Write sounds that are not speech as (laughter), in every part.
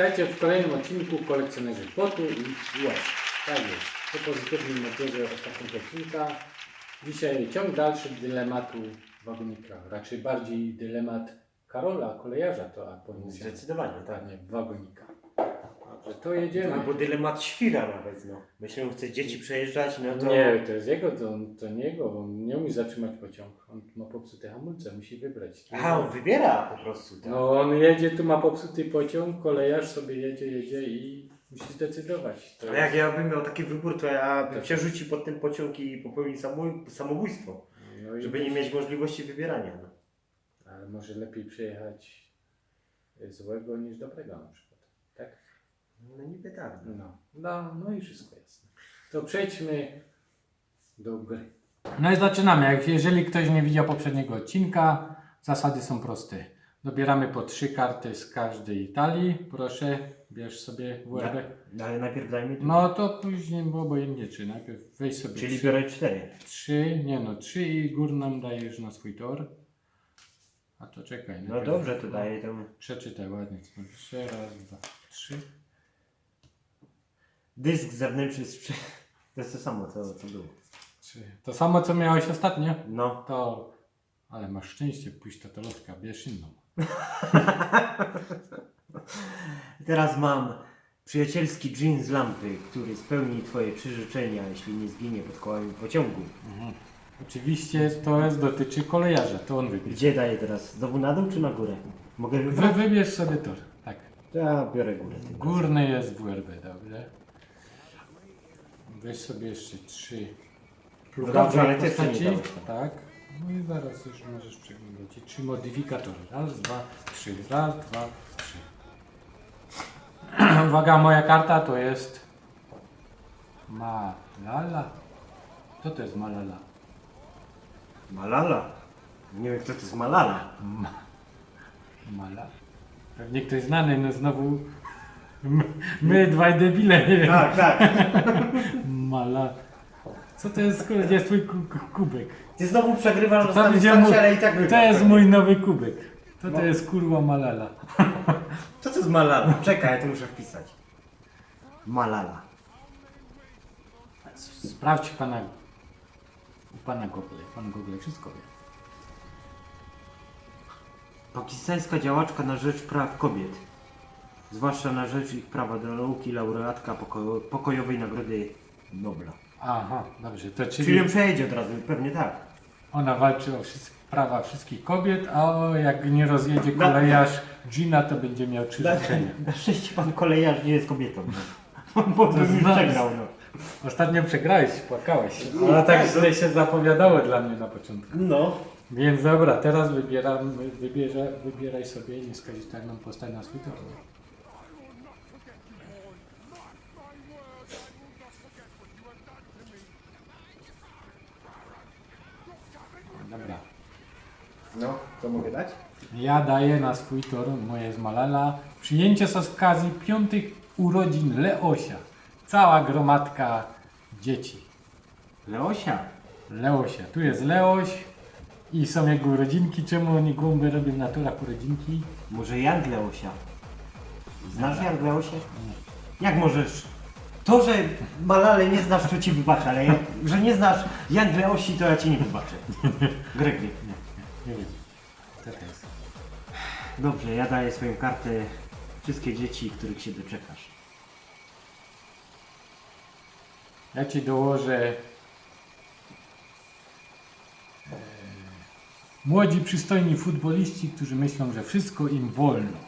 Witajcie w kolejnym odcinku kolekcjonerzy potu i łez. Tak jest. Po pozytywnym odbiorze ostatniego odcinka. Dzisiaj ciąg dalszy dylematu wagonika. Raczej bardziej dylemat Karola, kolejarza to a powinien się Zdecydowanie, tak. Wagonika. Dobrze, to jedziemy. Albo dylemat świra nawet, no. Myślę, że chce dzieci przejeżdżać, no to... Nie, to jest jego, to, to nie jego. On nie umie zatrzymać pociąg. On ma popsute hamulce, musi wybrać. Aha, on wybiera po prostu, tak. No on jedzie, tu ma popsuty pociąg, kolejarz sobie jedzie, jedzie i musi zdecydować. To A jak ja bym miał taki wybór, to ja bym się rzucił pod ten pociąg i popełnił samo- samobójstwo. no i- Żeby nie mieć możliwości wybierania, no. Ale może lepiej przejechać złego niż dobrego na przykład. Tak? No niby tak. No. No, no, no i wszystko jasne. To przejdźmy do gry. No i zaczynamy. Jak, jeżeli ktoś nie widział poprzedniego odcinka, zasady są proste. Dobieramy po trzy karty z każdej talii. Proszę, bierz sobie WRB. No, ale najpierw dajmy... No to później, bo obojętnie czy. Najpierw weź sobie Czyli trzy, biorę cztery. trzy, nie no, trzy i górną dajesz na swój tor. A to czekaj. No najpierw- dobrze, to daję tam... Przeczytaj ładnie. co tam pisze. Raz, dwa, trzy. Dysk zewnętrzny sprze... (laughs) To jest to samo, co, co było. trzy. To samo co miałeś ostatnio? No. To, ale masz szczęście, pójść totolotka, bierz inną. (laughs) Teraz mam przyjacielski dżin z lampy, który spełni Twoje przyrzeczenia, jeśli nie zginie pod kołami pociągu. Oczywiście to jest, dotyczy kolejarza, to on wybierze. Gdzie daję teraz? Znowu na dół czy na górę? Mogę Wy, wybrać? wybierz sobie tor, tak. Ja biorę górę. Górny jest WRB, dobrze. Weź sobie jeszcze trzy dobrze, ale ty postaci. Tak. No i zaraz już możesz przeglądać. I trzy modyfikatory. Raz, dwa, trzy. Raz, dwa, trzy. (clears throat) Uwaga, moja karta to jest Malala. Co to jest Malala? Malala. Nie wiem kto to jest Malala. Ma, mala. Pewnie ktoś znany, no znowu my, my dwaj debile, nie wiem. Tak, tak. Mala. Co to jest, kurde, jest twój ku, ku, kubek. Ty znowu przegrywasz To, starcie, mój, ale i tak to wygrasz. jest mój nowy kubek. To to No. jest kurwa Malala. Co to jest Malala? Czekaj, ja to muszę wpisać. Malala. Sprawdź pana, u pana Google. Pan Google wszystko wie. Pakistańska działaczka na rzecz praw kobiet. Zwłaszcza na rzecz ich prawa do nauki, laureatka poko- pokojowej Nagrody Nobla. Aha, dobrze. To czyli, Czyli ją przejedzie od razu, pewnie tak. ona walczy o wszystkie, prawa wszystkich kobiet, a o, jak nie rozjedzie kolejarz Gina, to będzie miał trzy Na, życzenia. na szczęście pan kolejarz nie jest kobietą. No. (laughs) Bo to już No. przegrał, no. Ostatnio przegrałeś, płakałeś. No, Ale tak tak, źle się zapowiadało dla mnie na początku. No. Więc dobra, teraz wybieram, wybierze, wybieraj sobie nieskazitelną postać na swój tor. Dobra. No, co mogę dać? Ja daję na swój tor, moje z Malala, przyjęcie z okazji piątych urodzin Leosia. Cała gromadka dzieci. Leosia. Leosia. Tu jest Leoś i są jego urodzinki. Czemu oni głąby robią na torach urodzinki? Może Jan Leosia. Znasz Jan Leosia? Jak możesz? To, że Malale nie znasz, to ci wybaczę, ale jak, że nie znasz Jan Leosi, to ja ci nie wybaczę. (laughs) Gregory. Nie wiem. Jest? Dobrze, ja daję swoją kartę wszystkie dzieci, których się doczekasz. Ja ci dołożę e, młodzi, przystojni futboliści, którzy myślą, że wszystko im wolno.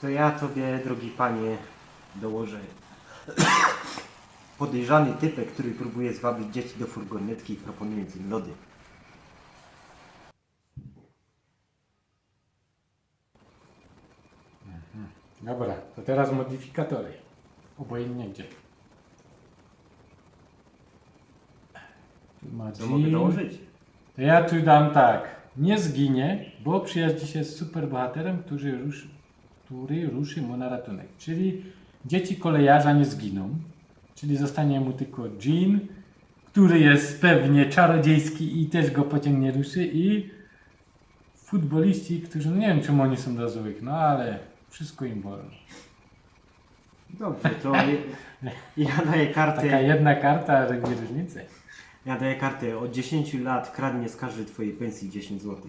To ja tobie, drogi panie, dołożę podejrzany typek, który próbuje zwabić dzieci do furgonetki, proponując im lody. Dobra, to teraz modyfikatory. Obojętnie gdzie. Tu ma Co mogę dołożyć? To ja tu dam tak. Nie zginie, bo przyjaźni się z superbohaterem, który ruszy, który ruszy mu na ratunek. Czyli dzieci kolejarza nie zginą. Czyli zostanie mu tylko Jean, który jest pewnie czarodziejski i też go pociągnie ruszy i futboliści, którzy, no nie wiem czym oni są do złych, no ale wszystko im wolno. Dobrze, to ja daję Taka kartę. jedna karta robi różnicę. Ja daję kartę. Od 10 lat kradnie z każdej twojej pensji 10 zł.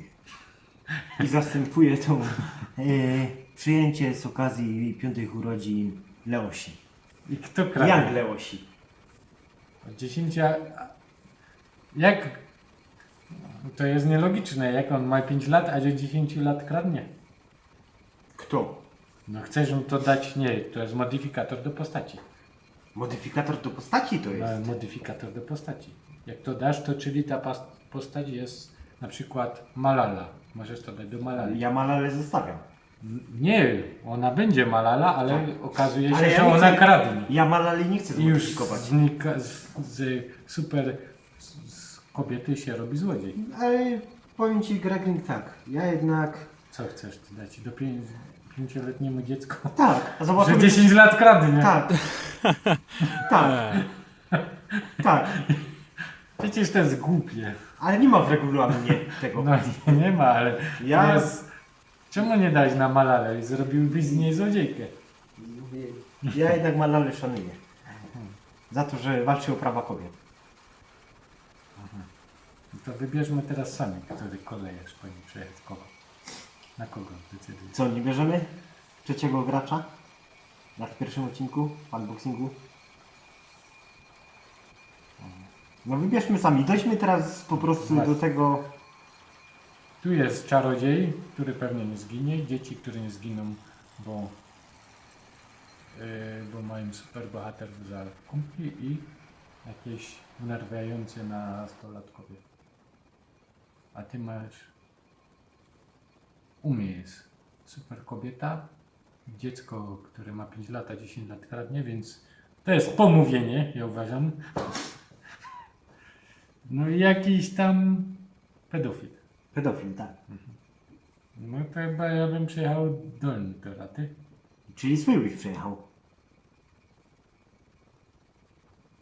I zastępuję to e, przyjęcie z okazji piątych urodzin Leosi. I kto kradnie? Jan Leosi. Od 10. a- Jak? To jest nielogiczne, jak on ma 5 lat, a do 10 lat kradnie. Kto? No chcesz mu to dać? Nie, to jest modyfikator do postaci. Modyfikator do postaci to jest. modyfikator do postaci. Jak to dasz, to czyli ta pas- postać jest na przykład Malala. Możesz to dać do Malali. Ja Malale zostawiam. N- Nie, ona będzie Malala, ale okazuje się, Ale ja że nie ona chcę- kradnie. Ja Malali nie chcę I już zmodyfikować. znika, z, z super z, z kobiety się robi złodziej. Ale powiem Ci Gregling tak. Ja jednak... Co chcesz ty dać do pię- pięcioletniemu dziecku? Tak, a Że zobaczymy... 10 lat kradnie. Tak. (laughs) tak. (laughs) Tak. Przecież to jest głupie. Ale nie ma w regulaminie tego. No nie, nie ma, ale Ja- to jest... Czemu nie dać na Malalę i zrobiłbyś z niej złodziejkę? Ja jednak Malale szanuję. Za to, że walczy o prawa kobiet. To wybierzmy teraz sami, który kolejarz powinien przejechać kogo. Na kogo decyduje. Co, nie bierzemy trzeciego gracza? Na w pierwszym odcinku unboxingu? No wybierzmy sami. Dojdźmy teraz po prostu Właśnie. do tego... Tu jest czarodziej, który pewnie nie zginie, dzieci, które nie zginą, bo, yy, bo mają super bohaterów za kumpli i jakieś wnerwiające na stolatkowie. A ty masz u mnie jest super kobieta, dziecko, które ma 5 lat, a 10 lat kradnie, więc to jest pomówienie, ja uważam. No i jakiś tam pedofil. Pedofil, tak. No to chyba ja bym przyjechał dolny tor, a ty? Czyli swój byś przejechał.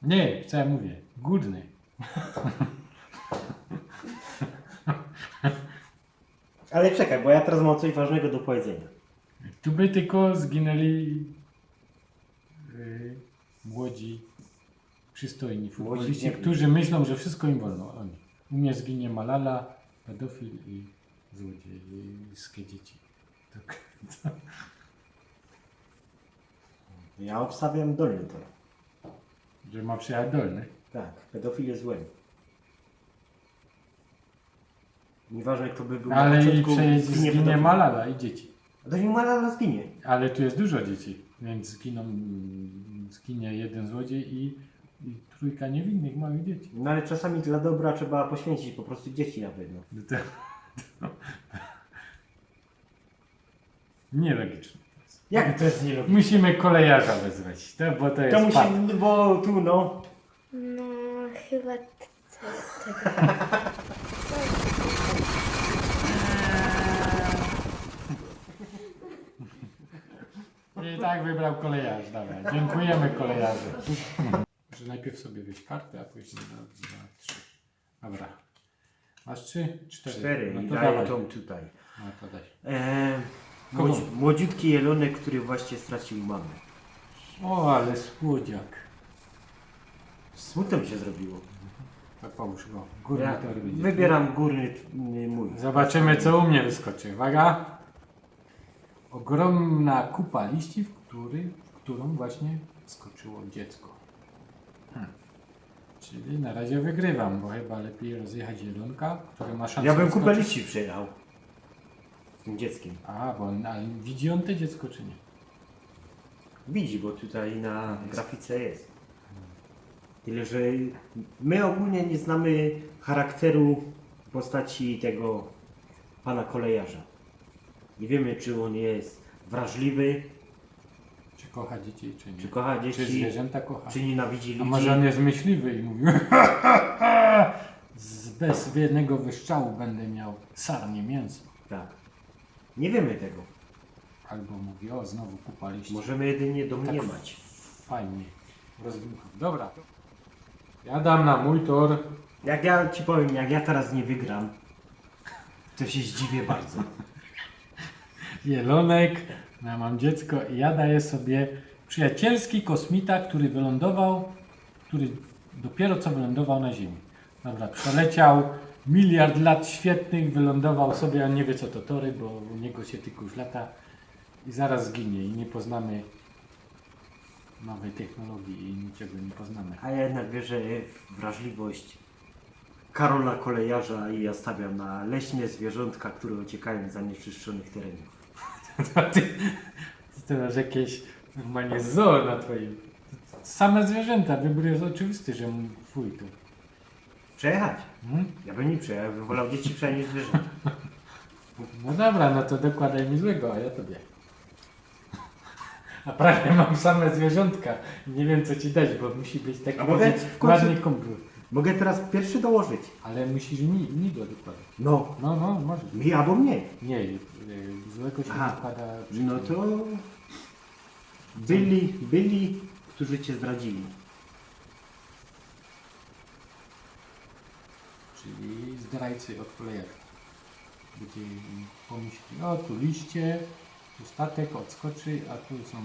Nie, co ja mówię? Górny. (laughs) Ale czekaj, bo ja teraz mam coś ważnego do powiedzenia. Tu by tylko zginęli yy, młodzi, przystojni futboliści, którzy myślą, że wszystko im wolno. Oni. U mnie zginie Malala, pedofil i złodziejskie dzieci. Tak. Ja obstawiam dolny tor. Że ma przyjechać dolny. Tak, pedofil jest złym. Nieważne kto by był na Ale i początku, przejedzie, zginie zginie pedofil. Malala i dzieci. Do niej Malala zginie. Ale tu jest dużo dzieci, więc zginą, zginie jeden złodziej i, i trójka niewinnych małych dzieci. No ale czasami dla dobra trzeba poświęcić po prostu dzieci na pewno. No to, to, (laughs) nielogiczne. to jest. Jak to jest nielogiczne? Musimy kolejarza wezwać, to, bo to jest To pat. musi, bo tu no, No, chyba t- t- tego. (laughs) I tak wybrał kolejarz, dobra. Dziękujemy kolejarzu. Może najpierw sobie wieść kartę, a później na dwa, trzy. Dobra. Masz trzy? Cztery. cztery No i to daję dawaj. tą tutaj. No to daj. Eee, Kogo? młodzi, młodziutki jelonek, który właśnie stracił mamę. O, ale słodziak. Smutno mi się zrobiło. To połóż go. Górny Ja będzie. wybieram górny mój. Zobaczymy, co u mnie wyskoczy. Uwaga. Ogromna kupa liści, w, który, w którą właśnie skoczyło dziecko. Hmm. Czyli na razie wygrywam, bo chyba lepiej rozjechać zielonka, który ma szansę Ja bym kupę liści przejechał. Z tym dzieckiem. A, bo on- ale widzi on to dziecko, czy nie? Widzi, bo tutaj na grafice jest. Tyle, że my ogólnie nie znamy charakteru postaci tego pana kolejarza. Nie wiemy, czy on jest wrażliwy, Czy kocha dzieci, czy nie? czy kocha Czy dzieci, zwierzęta kocha? czy nienawidzi A ludzi. może on jest myśliwy i mówił (laughs) z bez jednego wyszczału będę miał sarnie mięso. Tak. Nie wiemy tego. Albo mówi, o znowu kupa liści. Możemy jedynie domniemać. Fajnie. Rozdmucham. Dobra. Ja dam na mój tor. Jak ja ci powiem, jak ja teraz nie wygram, To się zdziwię bardzo. (laughs) Jelonek, ja mam dziecko i ja daję sobie przyjacielski kosmita, który wylądował, który dopiero co wylądował na Ziemi. Dobra, przeleciał miliard lat świetnych, wylądował sobie, on nie wie co to tory, bo u niego się tylko już lata i zaraz zginie i nie poznamy nowej technologii i niczego nie poznamy. A ja jednak wierzę w wrażliwość Karola Kolejarza i ja stawiam na leśne zwierzątka, które uciekają z zanieczyszczonych terenów. To ty, ty masz jakieś normalnie zoo na twoim. Same zwierzęta, wybór jest oczywisty, że twój tu. Przejechać. Hmm? Ja bym nie przejechał, ja bym wolał dzieci przejechać niż zwierzęta. No dobra, no to dokładaj mi złego, a ja tobie. A prawie mam same zwierzątka i nie wiem co ci dać, bo musi być taki A mogę ładny- w końcu- ładny kumpel. Mogę teraz pierwszy dołożyć. Ale musisz mi, mi go dokładać. No, No, no, może. mi albo mnie. Nie, y, złego się Aha. dokłada. No to byli, byli, którzy cię zdradzili. Czyli zdrajcy od kolejarza. Gdzie pomyśli, o tu liście, tu statek odskoczy, a tu są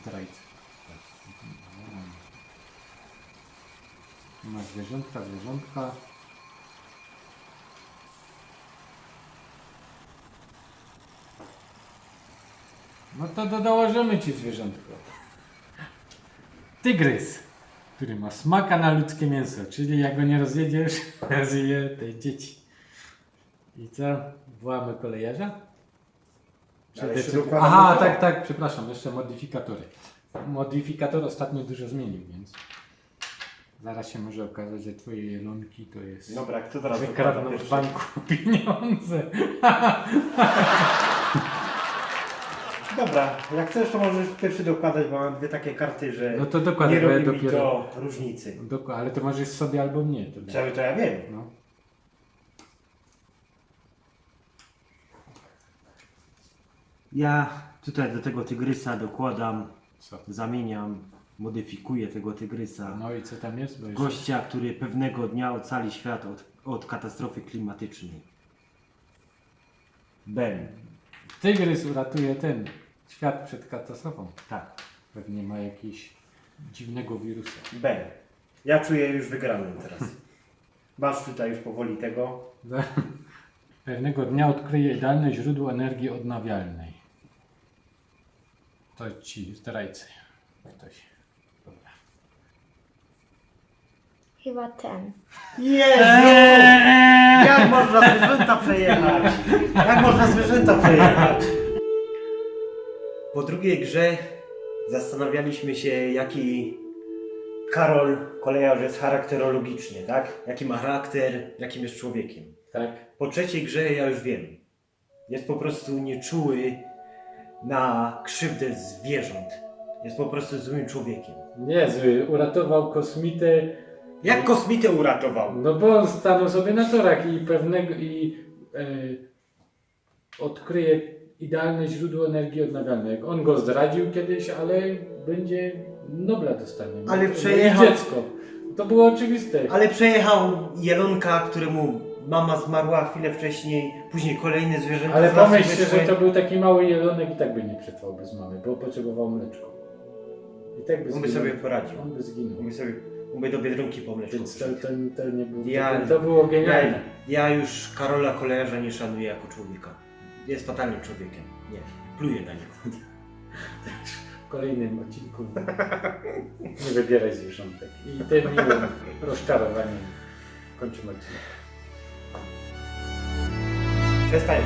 zdrajcy. Tak. Mhm. Masz zwierzątka, zwierzątka. No to do, dołożymy ci zwierzątko. Tygrys, który ma smaka na ludzkie mięso, czyli jak go nie rozjedziesz, (laughs) zje te dzieci. I co? Włamy kolejarza? Czy Ale te- jeszcze czy- dokładamy Aha, tak, tak, przepraszam, jeszcze modyfikatory. Modyfikator ostatnio dużo zmienił, więc zaraz się może okazać, że twoje jelonki to jest... Dobra, kto teraz że dokłada kradną w pierwszy? banku (laughs) pieniądze. Dobra, jak chcesz to możesz pierwszy dokładać, bo mam dwie takie karty, że No to dokładnie, nie bo ja robi mi dopiero- to różnicy. Doko- ale to możesz sobie albo mnie. To. Cały to ja wiem. no. Ja tutaj do tego tygrysa dokładam, Co? zamieniam, modyfikuję tego tygrysa. No i co tam jest? Bo jeszcze... Gościa, który pewnego dnia ocali świat od, od katastrofy klimatycznej. Ben. Tygrys uratuje ten świat przed katastrofą. Tak. Pewnie ma jakiegoś dziwnego wirusa. Ben. Ja czuję już wygraną teraz. Masz tutaj już powoli tego. Pewnego dnia odkryje idealne źródło energii odnawialnej. To ci zdrajcy. Ktoś. Dobra. Chyba ten. Jezu! Jak można zwierzęta przejechać? Jak można zwierzęta przejechać? Po drugiej grze zastanawialiśmy się, jaki Karol kolejarz jest charakterologicznie, tak? Jaki ma charakter, jakim jest człowiekiem. Tak? Po trzeciej grze ja już wiem. Jest po prostu nieczuły na krzywdę zwierząt. Jest po prostu złym człowiekiem. Niezły. Uratował kosmitę. Jak kosmitę uratował? No bo on stanął sobie na torach i pewnego i e, odkryje idealne źródło energii odnawialnej. On go zdradził kiedyś, ale będzie Nobla dostanie. No, Ale to- przejechał- dziecko. To było oczywiste. Ale przejechał jelonka, któremu mama zmarła chwilę wcześniej, później kolejne zwierzęta Ale z lasu pomyślcie, wyszły. że to był taki mały jelonek i tak by nie przetrwał bez mamy, bo potrzebował mleczko. I tak by On by zginął. sobie poradził. On by zginął. On by sobie by do Biedronki po mleczku Więc to, przyszedł. to, to nie było, Ja- to było Ja, genialne. ja już Karola Kolejarza nie szanuję jako człowieka. Jest fatalnym człowiekiem. Nie, pluję na niego. W kolejnym odcinku (laughs) nie wybieraj zwierzątek. I tym miłym rozczarowaniem kończymy odcinek. Przestań.